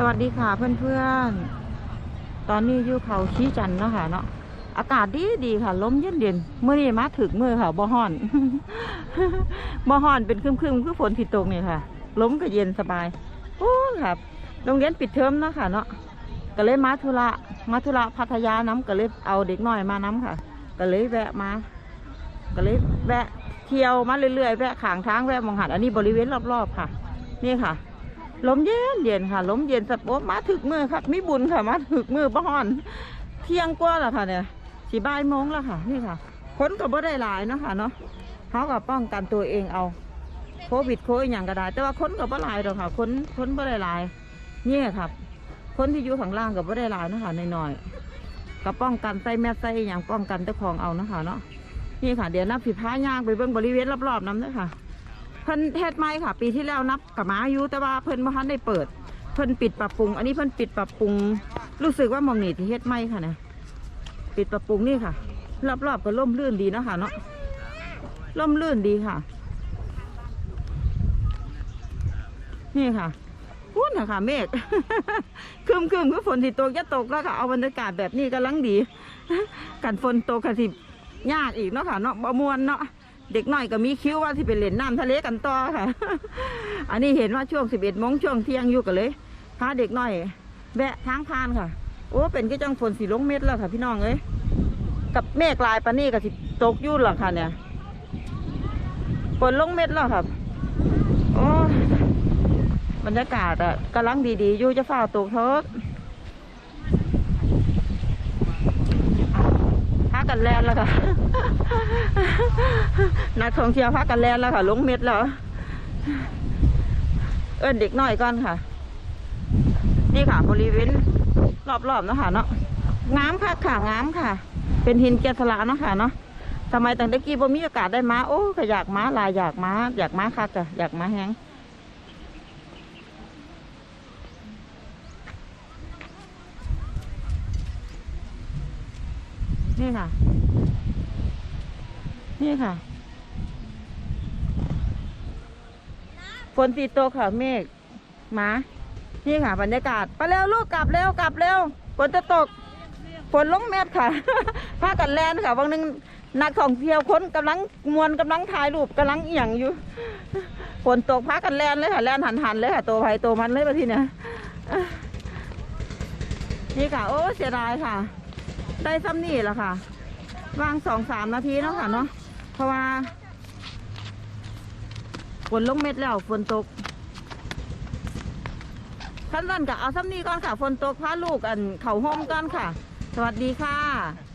สวัสดีค่ะเพื่อนๆ ตอนนี้อยู่เขาชี้จันทน์เนาะค่ะเนาะ อากาศดีดีค่ะลมเย็นเย็นๆมื่อนี้มาถึงมือค่ะบ่ฮ้อนบ่ฮ้อนเป็นครึมๆคือฝนที่ตกนี่ค่ะลมก็เย็นสบายโอ้ครับโรงเรียนปิดเทอมเนาะค่ะเนาะก็เลยมาธุระมาธุระพัทยาน้ำก็เลยเอาเด็กน้อยมาน้ำค่ะ ก็เลยแวะมา ก็เลยแวะเที่ยวมาเรื่อยๆแวะขางทางแวะมองหันอันนี้บริเวณรอบๆค่ะ นี่ค่ะ ลมเย็นเย็นค่ะลมเย็นสับโอ้มาถึกมือครับมีบุญค่ะมาถึกมือบ้อนเที่ยงกว่าแล้วค่ะเนี่ยสี่บ่ายโมงแล้วค่ะ นี่ค่ะคนก็บ่ได้หลายเนาะค่ะเนาะเขาก็ป้องกันตัวเองเอาโควิดโควิดอย่างก็ได้ แต่ว่าคนก็บ่หลายหรอกค่ะคนคนบ่ได้หลายเนี่ยครับคนที่อยู่ข้างล่างก็บ่ได้หลายเนาะค่ะน้อยๆก็ป้องกันใส่แมสใส่อย่างป้องกันเจ้าของเอาเนาะค่ะเนาะนี่ค่ะเดี๋ยวนับผิดพายางไปเบิ่งบริเวณรอบๆน้ำเด้อค่ะ พิ่นเฮ็ดใหม่ค่ะ ปีที่แล้วนับกับมาอยู่แต่ว่าเพิ่นบ่ทันได้เปิด เพิ่นปิดปรับปรุง อันนี้เพิ่นปิดปรับปรุง รู้สึกว่ามองนี่ที่เฮ็ดใหม่ค่ะเนี่ยปิดปรับปรุงนี่ค่ะ รอบๆก็ร่มรื่นดีเนาะค่ะเนาะร่มรื่นดีค่ะ นี่ค่ะพูดนะคะเมฆครึมครึมคือฝนที่ตกจะตกแล้วค่ะเอาบรรยากาศแบบนี้กำลังดี กันฝนตกค่ะสิยากอีกเนาะค่ะเนาะบ่มวนเนาะ เด็กน้อยก็มีคิ้วว่าที่ไปเล่นน้ำทะเลกันต่อค่ะ อันนี้เห็นว่าช่วงสิบเอ็ดโมงช่วงเที่ยงอยู่กันเลยพาเด็กน้อย แวะทางพานค่ะ โอ้เป็นก็จังฝนสีลงเม็ดแล้วค่ะ พี่น้องเอ้ยกับเมฆลายปานี่ก็สิตกยุ่นหรอค่ะเนี่ยฝนลงเม็ดแล้วครับโอ้บรรยากาศอะกำลังดีๆอยู่จะฝ่าตกเทิดา กันแลนแล้วค่ะนักท่องเที่ยวพากันแลนแล้วค่ะลงเม็ดแล้ว เอิ้นเด็กน้อยก่อนค่ะ นี่ค่ะบริเวณรอบๆนะค่ะเนาะงามค่ะค่ะงามค่ะ เป็นหินแกะสลักเนาะค่ะเนาะทำไมตั้งแต่กี้บ่มีโอกาสได้มาโอ้ก็อยากมาลายอยากมาอยากมาค่ะจ้ะอยากมาแฮง นี่ค่ะ นี่ค่ะ ฝนตีโตกค่ะเมฆหมา นี่ค่ะบรรยากาศ ไปเร็วลูกกลับเร็วกลับเร็วฝนจะตก ฝนลงเม็ดค่ะพากันแลนค่ะ บางนึงนักท่องเที่ยวคนกำลังมวนกำลังถ่ายรูปกำลังเอียงอยู่ฝนตกพากันแลนเลยค่ะแลนหันหันๆเลยค่ะตัวไผ่ตัวมันเลยมาทีเนี้ยนี่ค่ะ โอ้เสียดายค่ะ ได้ซ้ำนี่แหละค่ะ วางสองสามนาทีเนาะค่ะเนาะเพราะว่าฝนลงเม็ดแล้วฝนตกขั้นตอนก็เอาซ้ำนี่ก่อนค่ะ ฝนตกพาลูกอันเข่าห้อมก่อนค่ะ สวัสดีค่ะ